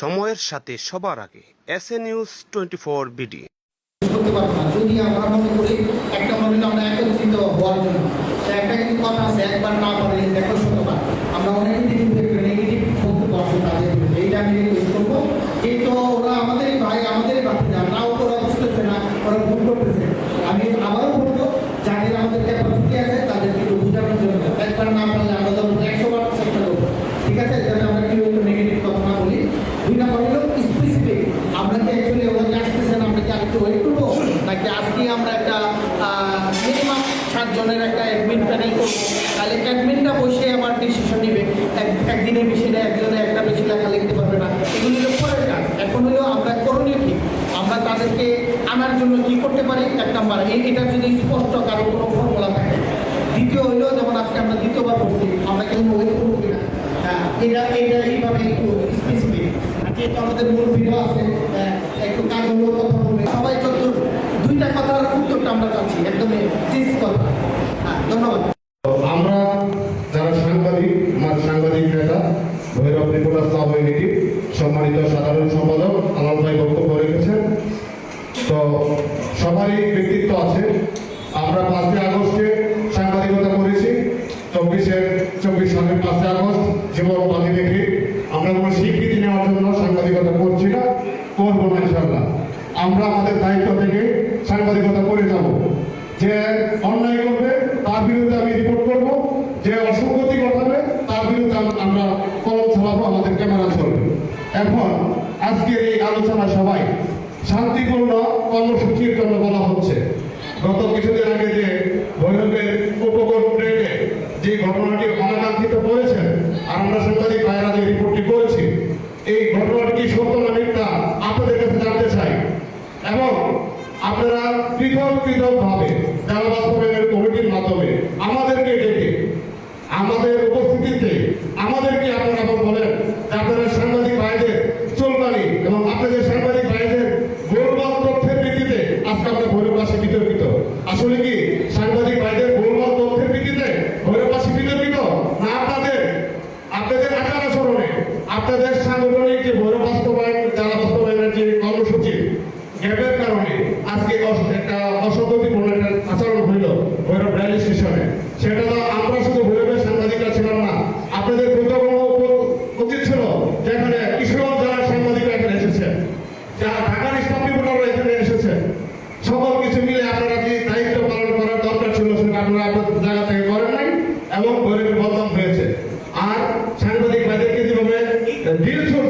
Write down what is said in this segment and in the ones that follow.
সময়ের সাথে সবার আগে S A news twenty four BD. যদি আমরা মনে করি একটা মনে আমরা একত্রিত হওয়ার জন্য একটা কিন্তু কথা আছে, একবার না পারলে দেখো আমরা অনেক নেগেটিভ নেগেটিভ বক্তব্য আছে তাদের বিরুদ্ধে। এইটা আমি রিকোয়েস্ট করব কিন্তু ওরা আমাদেরই ভাই আমাদেরই বাচ্চা নাও তো ওরা বুঝতেছে না ওরা ভুল করতেছে আমি আবারও বলব যাদের আমাদের ক্যাপাসিটি আছে তাদেরকে একটু বোঝানোর জন্য একবার না পারলে আমরা তো একশো বার চেষ্টা করব ঠিক আছে যাতে আমরা কেউ একটু নেগেটিভ কথা না বলি দুই নম্বর হলো স্পেসিফিক আমরা কি অ্যাকচুয়ালি ওখানে আসতেছেন আমরা কি আরেকটু ওয়েট করব? নাকি আজকে আমরা একটা মিনিমাম সাতজনের একটা অ্যাডমিন প্যানেল করব? তাহলে অ্যাডমিনটা বসে আমার ডিসিশন নিবে। একদিনের বেশি না একজনে একটা বেশি লেখা লিখতে পারবে না। এগুলো হলো পরের কাজ। এখন হলো আমরা করণীয় কি? আমরা তাদেরকে আনার জন্য কি করতে পারি? এক নাম্বার এটা যদি স্পষ্ট কারও কোনো ফর্মুলা থাকে। দ্বিতীয় হইল যেমন আজকে আমরা দ্বিতীয়বার করছি আমরা কেমন ওয়েট করব কিনা? হ্যাঁ, এটা এটা এইভাবে একটু স্পেসিফিক আমাদের কথা সবাই যত দুইটা কথার উত্তরটা আমরা চাচ্ছি, একদমই জিস কথা। হ্যাঁ ধন্যবাদ। আমরা যারা সাংবাদিক, আমার সাংবাদিক নেতা, ভৈরব ত্রিপুরা সভাপতি সম্মানিত সাধারণ সম্পাদক আমার ভাই বক্তব্য রেখেছেন। তো সবারই ব্যক্তিত্ব আছে। আমরা পাঁচই আগস্টে সাংবাদিকতা করেছি। চব্বিশের, চব্বিশ সালের পাঁচই আগস্ট জীবন বাজি দেখে আমরা কোনো স্বীকৃতি নেওয়ার জন্য সাংবাদিকতা করছি না করব না ইনশাল্লাহ আমরা আমাদের দায়িত্ব থেকে সাংবাদিকতা করে যাব। যে অন্যায় করবে, তার বিরুদ্ধে আমি রিপোর্ট করব। যে অসঙ্গতি ঘটাবে, তার বিরুদ্ধে আম- আমরা কলম চালাবো আমাদের ক্যামেরা চলবে। এখন আজকের এই আলোচনা সবাই শান্তিপূর্ণ কর্মসূচির জন্য বলা হচ্ছে। গত কিছুদিন আগে যে ভৈরবের উপকূল ট্রেনে যে ঘটনাটি অনাকাঙ্ক্ষিত করেছেন আর আমরা সাংবাদিক ভাইরা যে রিপোর্টটি করেছি এই ঘটনাটি কি সত্য না মিথ্যা আপনাদের কাছে জানতে চাই এবং আপনারা পৃথক পৃথক ভাবে জেলা বাস্তবায়নের কমিটির মাধ্যমে আমাদেরকে ডেকে আমাদের উপস্থিতিতে আমাদেরকে আপনারা আবার বলেন যে আপনারা সাংবাদিক ভাইদের চুলকানি এবং আপনাদের সাংবাদিক ভাইদের গোলমাল তথ্যের ভিত্তিতে আজকে আমরা ভৈরববাসী বিতর্কিত আসলে কি সাংবাদিক ভাইদের গোলমাল তথ্যের ভিত্তিতে ভৈরববাসী বিতর্কিত না আপনাদের আপনাদের আচার আচরণে আপনাদের সাংগঠনিক যে ভৈরব বাস্তবায়ন জেলা বাস্তবায়নের যে কর্মসূচি, গ্যাপের কারণে আজকে একটা অসঙ্গতিপূর্ণ একটা আচরণ হইল ভৈরব রেল স্টেশনে। সেটা তো আমরা শুধু ভৈরবের সাংবাদিকরা ছিলাম না, আপনাদের উচিত ছিল যেখানে জেলার সাংবাদিকরা এখানে এসেছে। ঢাকার এখানে এসেছে। সকল কিছু মিলে আপনারা যে দায়িত্ব পালন করার দরকার ছিল সেটা আপনারা আপনাদের জায়গা থেকে করেন নাই এবং ভৈরবের বদনাম হয়েছে। আর সাংবাদিক the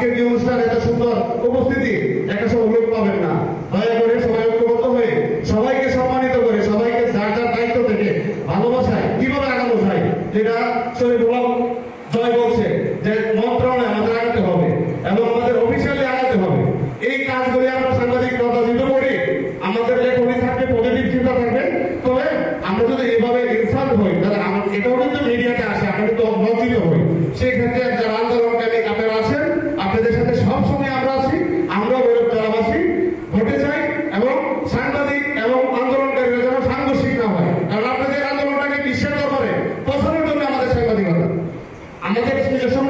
আজকের যে অনুষ্ঠান এত সুন্দর উপস্থিতি, একটা সব লোক পাবেন না। দয়া করে সবাই ঐক্যবদ্ধ হয়ে, সবাইকে সম্মানিত করে, সবাইকে যার যার দায়িত্ব থেকে ভালোবাসায়, কীভাবে আগানো যায় যেটা শরীর জয় বলছে যে মন্ত্রণায় আমাদের আগাতে হবে এবং আমাদের অফিসিয়ালি আগাতে হবে। এই কাজগুলি আমরা সাংবাদিক কথা দিতে পারি, আমাদের লেখনি থাকবে পজিটিভ চিন্তা থাকবে। তবে আমরা যদি এভাবে ইনসাল্ট হই, তাহলে এটাও কিন্তু মিডিয়াতে আসে, আমরা কিন্তু লজ্জিত হই। সেই ক্ষেত্রে aqueles que